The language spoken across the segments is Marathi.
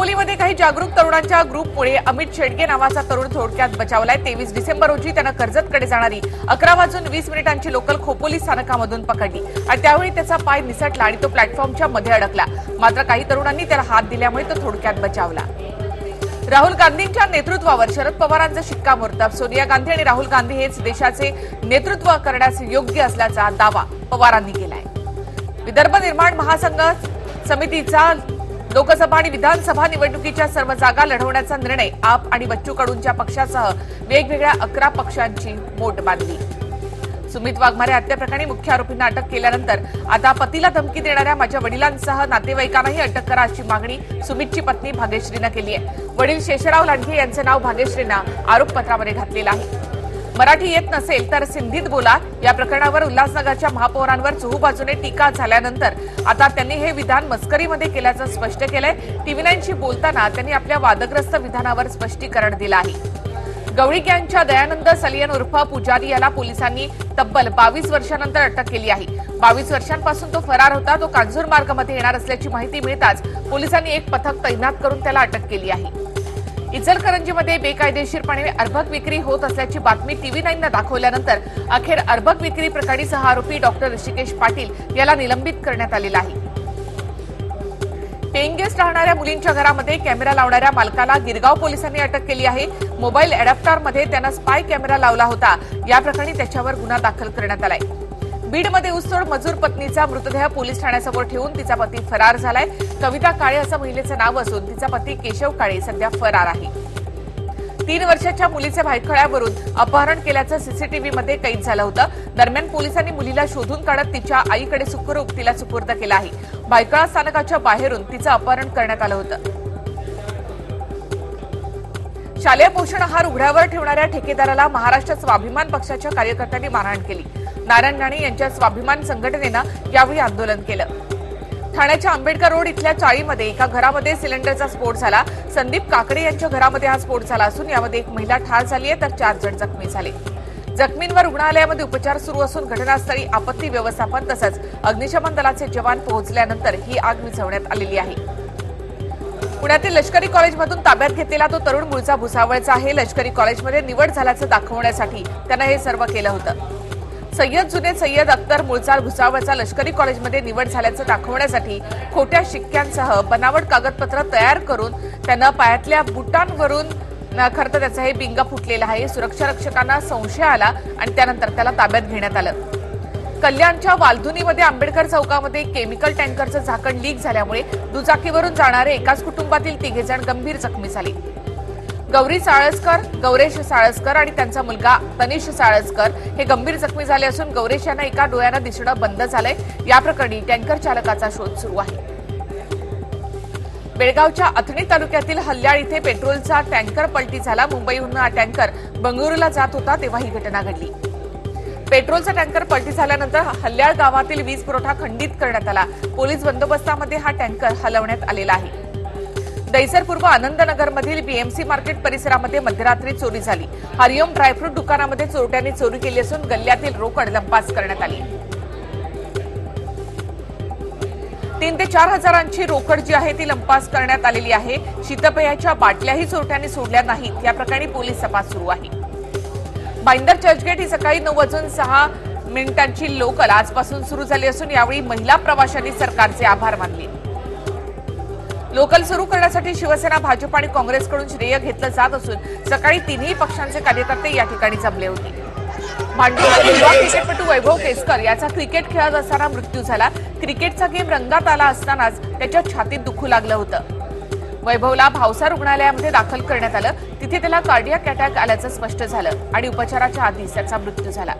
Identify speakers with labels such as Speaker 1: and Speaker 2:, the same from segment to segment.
Speaker 1: खोपोलीमध्ये काही जागरूक तरुणांच्या ग्रुपमुळे अमित शेडगे नावाचा तरुण थोडक्यात बचावलाय. तेवीस डिसेंबर रोजी त्यानं कर्जतकडे जाणारी अकरा वाजून वीस मिनिटांची लोकल खोपोली स्थानकामधून पकडली आणि त्यावेळी त्याचा पाय निसटला आणि तो प्लॅटफॉर्मच्या मध्ये अडकला. मात्र काही तरुणांनी त्याला हात दिल्यामुळे तो थोडक्यात बचावला. राहुल गांधींच्या नेतृत्वावर शरद पवारांचा शिक्कामोर्तब सोनिया गांधी आणि राहुल गांधी हेच देशाचे नेतृत्व करण्यास योग्य असल्याचा दावा पवारांनी केलाय. विदर्भ निर्माण महासंघ समितीचा लोकसभा आणि विधानसभा निवडणुकीच्या सर्व जागा लढवण्याचा निर्णय आप आणि बच्चू कडूंच्या पक्षासह वेगवेगळ्या अकरा पक्षांची मोट बांधली. सुमित वाघमारे हत्याप्रकरणी मुख्य आरोपींना अटक केल्यानंतर आता पतीला धमकी देणाऱ्या माझ्या वडिलांसह नातेवाईकांनाही अटक करा अशी मागणी सुमितची पत्नी भाग्यश्रीनं केली आहे. वडील शेषराव लांडगे यांचं नाव भाग्यश्रीनं आरोपपत्रामध्ये घातलेलं आहे. मराठी येत नसेल तर सिंधीत बोला. या प्रकरणावर उल्हासनगरच्या महापौरांवर चहूबाजूने टीका झाल्यानंतर आता त्यांनी हे विधान मस्करीमध्ये केल्याचं स्पष्ट केलंय. टीव्ही नाईनशी बोलताना त्यांनी आपल्या वादग्रस्त विधानावर स्पष्टीकरण दिलं आहे. गवळी गँगच्या दयानंद सलियन उर्फ पुजारी याला पोलिसांनी तब्बल बावीस वर्षानंतर अटक केली आहे. बावीस वर्षांपासून तो फरार होता तो कांजूर मार्गामध्ये येणार असल्याची माहिती मिळताच पोलिसांनी एक पथक तैनात करून त्याला अटक केली आहे. इचलकरंजीमध्ये बेकायदेशीरपणे अर्भक विक्री होत असल्याची बातमी टीव्ही नाईननं दाखवल्यानंतर अखेर अर्भक विक्री प्रकरणी सहा आरोपी डॉक्टर ऋषिकेश पाटील याला निलंबित करण्यात आलेला आहे. पेईंग गेस्ट राहणाऱ्या मुलींच्या घरामध्ये कॅमेरा लावणाऱ्या मालकाला गिरगाव पोलिसांनी अटक केली आहे. मोबाईल अडॅप्टरमध्ये त्यानं स्पाय कॅमेरा लावला होता. या प्रकरणी त्याच्यावर गुन्हा दाखल करण्यात आला आहे बीडमध्ये ऊसतोड मजूर पत्नीचा मृतदेह पोलीस ठाण्यासमोर ठेवून तिचा पती फरार झालाय. कविता काळे असं महिलेचं नाव असून तिचा पती केशव काळे सध्या फरार आहे. तीन वर्षाच्या मुलीचे भायखळ्यावरून अपहरण केल्याचं सीसीटीव्हीमध्ये कैद झालं होतं. दरम्यान पोलिसांनी मुलीला शोधून काढत तिच्या आईकडे सुखरूप तिला सुपूर्द केला आहे. भायखळा स्थानकाच्या बाहेरून तिचं अपहरण करण्यात आलं होतं. शालेय पोषण आहार उघड्यावर ठेवणाऱ्या ठेकेदाराला महाराष्ट्र स्वाभिमान पक्षाच्या कार्यकर्त्यांनी मारहाण केली. नारायण राणे यांच्या स्वाभिमान संघटनेनं यावेळी आंदोलन केलं. ठाण्याच्या आंबेडकर रोड इथल्या चाळीमध्ये एका घरामध्ये सिलेंडरचा स्फोट झाला. संदीप काकडे यांच्या घरामध्ये हा स्फोट झाला असून यामध्ये एक महिला ठार झाली आहे तर चार जण जखमी झाले. जखमींवर रुग्णालयामध्ये उपचार सुरू असून घटनास्थळी आपत्ती व्यवस्थापन तसंच अग्निशमन दलाचे जवान पोहोचल्यानंतर ही आग विझवण्यात आलेली आहे. पुण्यातील लष्करी कॉलेजमधून ताब्यात घेतलेला तो तरुण मूळचा भुसावळचा आहे. लष्करी कॉलेजमध्ये निवड झाल्याचं दाखवण्यासाठी त्यानं हे सर्व केलं होतं. सय्यद जुने सय्यद अख्तर मुळचाळ भुसावळचा लष्करी कॉलेजमध्ये निवड झाल्याचं दाखवण्यासाठी खोट्या शिक्क्यांसह बनावट कागदपत्र तयार करून त्यानं पायातल्या बुटांवरून खरं तर त्याचा हे बिंग फुटलेला आहे. सुरक्षा रक्षकांना संशय आला आणि त्यानंतर त्याला ताब्यात घेण्यात आलं. कल्याणच्या वालधुनीमध्ये आंबेडकर चौकामध्ये केमिकल टँकरचं झाकण लीक झाल्यामुळे दुचाकीवरून जाणारे एकाच कुटुंबातील तिघे जण गंभीर जखमी झाले. गौरी साळसकर गौरेश साळसकर आणि त्यांचा मुलगा तनिष साळसकर हे गंभीर जखमी झाले असून गौरेश यांना एका डोळ्यानं दिसणं बंद झालंय. या प्रकरणी टँकर चालकाचा शोध सुरू आहे. बेळगावच्या अथणी तालुक्यातील हल्ल्याळ इथे पेट्रोलचा टँकर पलटी झाला. मुंबईहून हा टँकर बंगळुरूला जात होता तेव्हा ही घटना घडली. पेट्रोलचा टँकर पलटी झाल्यानंतर हल्ल्याळ गावातील वीज पुरवठा खंडित करण्यात आला. पोलीस बंदोबस्तामध्ये हा टँकर हलवण्यात आलेला आहे. दैसरपूर्व आनंदनगरमधील बीएमसी मार्केट परिसरामध्ये मध्यरात्री चोरी झाली. हरिओम ड्रायफ्रूट दुकानामध्ये चोरट्यांनी चोरी केली असून गल्ल्यातील रोकड लंपास करण्यात आली. तीन ते चार हजारांची रोकड जी आहे ती लंपास करण्यात आलेली आहे. शीतपेयाच्या बाटल्याही चोरट्यांनी सोडल्या नाहीत. या प्रकरणी पोलीस तपास सुरू आहे. बाईंदर चर्चगेट ही सकाळी नऊ वाजून सहा मिनिटांची लोकल आजपासून सुरू झाली असून यावेळी महिला प्रवाशांनी सरकारचे आभार मानले. लोकल सुरू करण्यासाठी शिवसेना भाजप आणि काँग्रेसकडून श्रेय घेतलं जात असून सकाळी तिन्ही पक्षांचे कार्यकर्ते या ठिकाणी जमले होते. भांडुपमध्ये युवा क्रिकेटपटू वैभव केसकर याचा क्रिकेट खेळत असताना मृत्यू झाला. क्रिकेटचा गेम रंगात आला असतानाच त्याच्या छातीत दुखू लागलं होतं. वैभवला भावसा रुग्णालयामध्ये दाखल करण्यात आलं. तिथे त्याला कार्डियाक अटॅक आल्याचं स्पष्ट झालं आणि उपचाराच्या आधीच त्याचा मृत्यू झाला.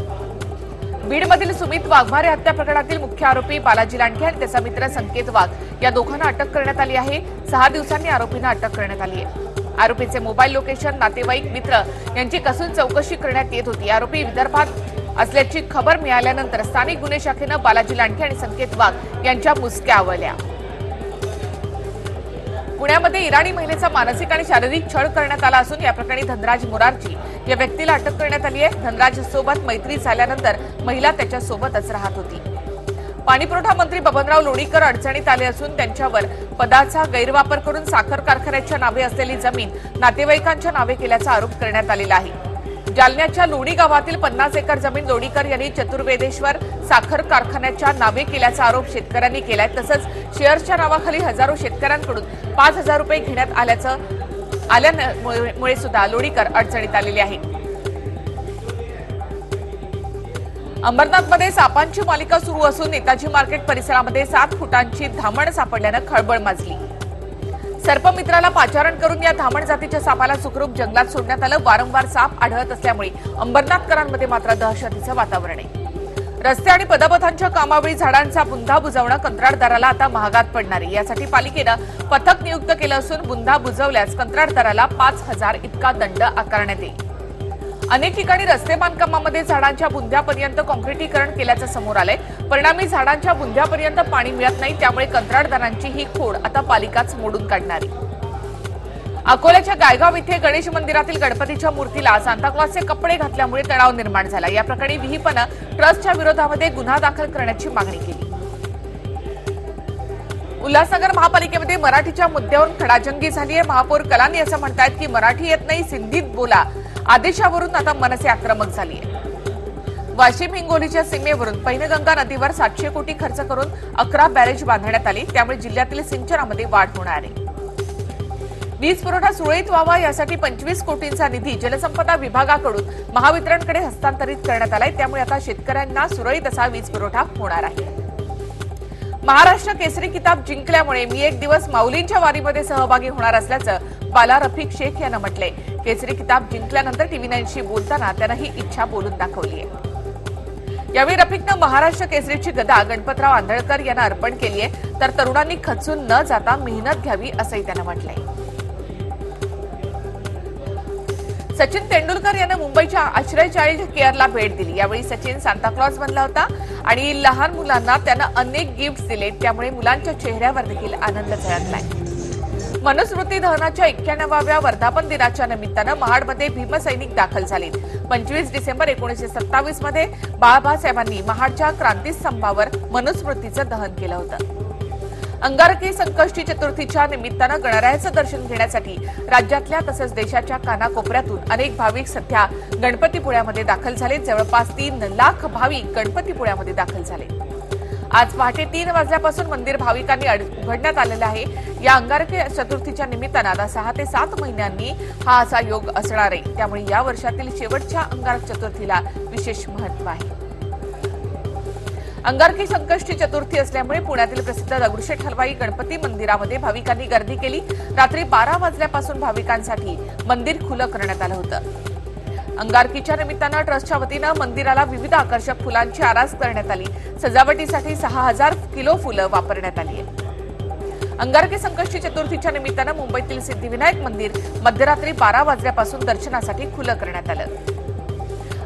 Speaker 1: बीडमधील सुमित वाघमारे हत्या प्रकरणातील मुख्य आरोपी बालाजी लांडगे आणि त्याचा मित्र संकेत वाघ या दोघांना अटक करण्यात आली आहे. सहा दिवसांनी आरोपींना अटक करण्यात आली आहे. आरोपीचे मोबाईल लोकेशन नातेवाईक मित्र यांची कसून चौकशी करण्यात येत होती. आरोपी विदर्भात असल्याची खबर मिळाल्यानंतर स्थानिक गुन्हे शाखेनं बालाजी लांडगे आणि संकेत वाघ यांच्या मुसक्या आवळल्या. पुण्यामध्ये इराणी महिलेचा मानसिक आणि शारीरिक छळ करण्यात आला असून या प्रकरणी धनराज मोरारजी या व्यक्तीला अटक करण्यात आली आहे. धनराज सोबत मैत्री झाल्यानंतर महिला त्याच्यासोबतच राहत होती. पाणीपुरवठा मंत्री बबनराव लोणीकर अडचणीत आले असून त्यांच्यावर पदाचा गैरवापर करून साखर कारखान्याच्या नावे असलेली जमीन नातेवाईकांच्या नावे केल्याचा आरोप करण्यात आलेला आहे. जालन्याच्या लोणी गावातील पन्नास एकर जमीन लोणीकर यांनी चतुर्वेदेश्वर साखर कारखान्याच्या नावे केल्याचा आरोप शेतकऱ्यांनी केलाय. तसंच शेअर्सच्या नावाखाली हजारो शेतकऱ्यांकडून पाच हजार रुपये घेण्यात आल्याचं आल्यामुळे सुद्धा लोणीकर अडचणीत आलेले आहे अंबरनाथमध्ये सापांची मालिका सुरू असून नेताजी मार्केट परिसरामध्ये सात फुटांची धामण सापडल्यानं खळबळ माजली. सर्पमित्राला पाचारण करून या धामण जातीच्या सापाला सुखरूप जंगलात सोडण्यात आलं. वारंवार साप आढळत असल्यामुळे अंबरनाथकरांमध्ये मात्र दहशतीचं वातावरण आहे. रस्ते आणि पदपथांच्या कामावेळी झाडांचा बुंधा बुजवणं कंत्राटदाराला आता महागात पडणार आहे. यासाठी पालिकेनं पथक नियुक्त केलं असून बुंधा बुजवल्यास कंत्राटदाराला पाच हजार इतका दंड आकारण्यात येईल. अनेक ठिकाणी रस्ते बांधकामामध्ये झाडांच्या बुंध्यापर्यंत कॉन्क्रिटीकरण केल्याचं समोर आलंय. परिणामी झाडांच्या बुंध्यापर्यंत पाणी मिळत नाही त्यामुळे कंत्राटदारांची ही खोड आता पालिकाच मोडून काढणार. अकोल्याच्या गायगाव इथे गणेश मंदिरातील गणपतीच्या मूर्तीला सांताक्लॉसचे कपडे घातल्यामुळे तणाव निर्माण झाला. या प्रकरणी विहिपनं ट्रस्टच्या विरोधामध्ये गुन्हा दाखल करण्याची मागणी केली. उल्हासनगर महापालिकेमध्ये मराठीच्या मुद्द्यावरून खडाजंगी झाली आहे महापौर कलानी असं म्हणतायत की मराठी येत नाही सिंधीत बोला. आदेशावरून आता मनसे आक्रमक झाली आहे वाशिम हिंगोलीच्या सीमेवरून पैनगंगा नदीवर सातशे कोटी खर्च करून अकरा बॅरेज बांधण्यात आली त्यामुळे जिल्ह्यातील सिंचनामध्ये वाढ होणार आहे. वीज पुरवठा सुरळीत व्हावा यासाठी पंचवीस कोटींचा निधी जलसंपदा विभागाकडून महावितरणकडे हस्तांतरित करण्यात आलाय. त्यामुळे आता शेतकऱ्यांना सुरळीत असा वीज पुरवठा होणार आहे. महाराष्ट्र केसरी किताब जिंकल्यामुळे मी एक दिवस माऊलींच्या वारीमध्ये सहभागी होणार असल्याचं बाला रफिक शेख यानं म्हटलंय केसरी किताब जिंकल्यानंतर टीव्ही नाईनशी बोलताना त्यानं ही इच्छा बोलून दाखवली आहे यावेळी रफिकनं महाराष्ट्र केसरीची गदा गणपतराव आंधळकर यांना अर्पण केली आहे तर तरुणांनी खचून न जाता मेहनत घ्यावी असंही त्यानं म्हटलंय. सचिन तेंडुलकर यानं मुंबईच्या आश्रय चाइल्ड केअरला भेट दिली. यावेळी सचिन सांताक्लॉज बनला होता आणि लहान मुलांना त्यानं अनेक गिफ्ट दिले. त्यामुळे मुलांच्या चेहऱ्यावर देखील आनंद झळकलाय. मनुस्मृती दहनाच्या एक्क्याण्णवाव्या वर्धापन दिनाच्या निमित्तानं महाडमध्ये भीमसैनिक दाखल झाले पंचवीस डिसेंबर एकोणीसशे सत्तावीसमध्ये बाळासाहेबांनी महाडच्या क्रांतीस्तंभावर मनुस्मृतीचं दहन केलं होतं. अंगारकी संकष्टी चतुर्थीच्या निमित्तानं गणरायाचं दर्शन घेण्यासाठी राज्यातल्या तसंच देशाच्या कानाकोपऱ्यातून अनेक भाविक सध्या गणपतीपुळ्यामध्ये दाखल झाले जवळपास तीन लाख भाविक गणपतीपुळ्यामध्ये दाखल झाले. आज पहाटे तीन वाजल्यापासून मंदिर भाविकांनी अड- उघडण्यात आलेलं आहे. या अंगारकी चतुर्थीच्या निमित्तानं आता सहा ते सात महिन्यांनी हा असा योग असणार आहे. त्यामुळे या वर्षातील शेवटच्या अंगारक चतुर्थीला विशेष महत्त्व आहे. अंगारकी संकष्टी चतुर्थी असल्यामुळे पुण्यातील प्रसिद्ध दगडूशेठ हलवाई गणपती मंदिरामध्ये भाविकांनी गर्दी केली. रात्री बारा वाजल्यापासून भाविकांसाठी मंदिर खुलं करण्यात आलं होतं. अंगारकीच्या निमित्तानं ट्रस्टच्या वतीनं मंदिराला विविध आकर्षक फुलांची आरास करण्यात आली. सजावटीसाठी सहा हजार किलो फुलं वापरण्यात आली आहेत. अंगारकी संकष्टी चतुर्थीच्या निमित्तानं मुंबईतील सिद्धिविनायक मंदिर मध्यरात्री बारा वाजल्यापासून दर्शनासाठी खुलं करण्यात आलं.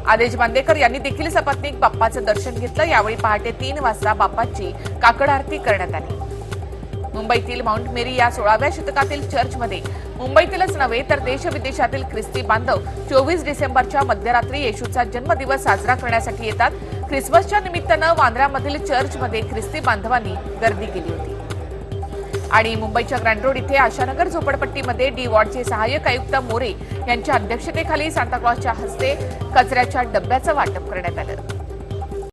Speaker 1: आदेश बांदेकर यांनी देखील सपत्नीक बाप्पाचं दर्शन घेतलं. यावेळी पहाटे तीन वाजता बाप्पाची काकड आरती करण्यात आली. मुंबईतील माउंट मेरी या सोळाव्या शतकातील चर्चमध्ये मुंबईतीलच नव्हे तर देश विदेशातील ख्रिस्ती बांधव चोवीस डिसेंबरच्या मध्यरात्री येशूचा जन्मदिवस साजरा करण्यासाठी येतात. ख्रिसमसच्या निमित्तानं वांद्र्यामधील चर्चमध्ये ख्रिस्ती बांधवांनी गर्दी केली होती. आणि मुंबईच्या ग्रँड रोड इथे आशानगर झोपडपट्टीमध्ये डी वॉर्डचे सहाय्यक आयुक्त मोरे यांच्या अध्यक्षतेखाली सांताक्लॉजच्या हस्ते कचऱ्याच्या डब्याचं वाटप करण्यात आलं.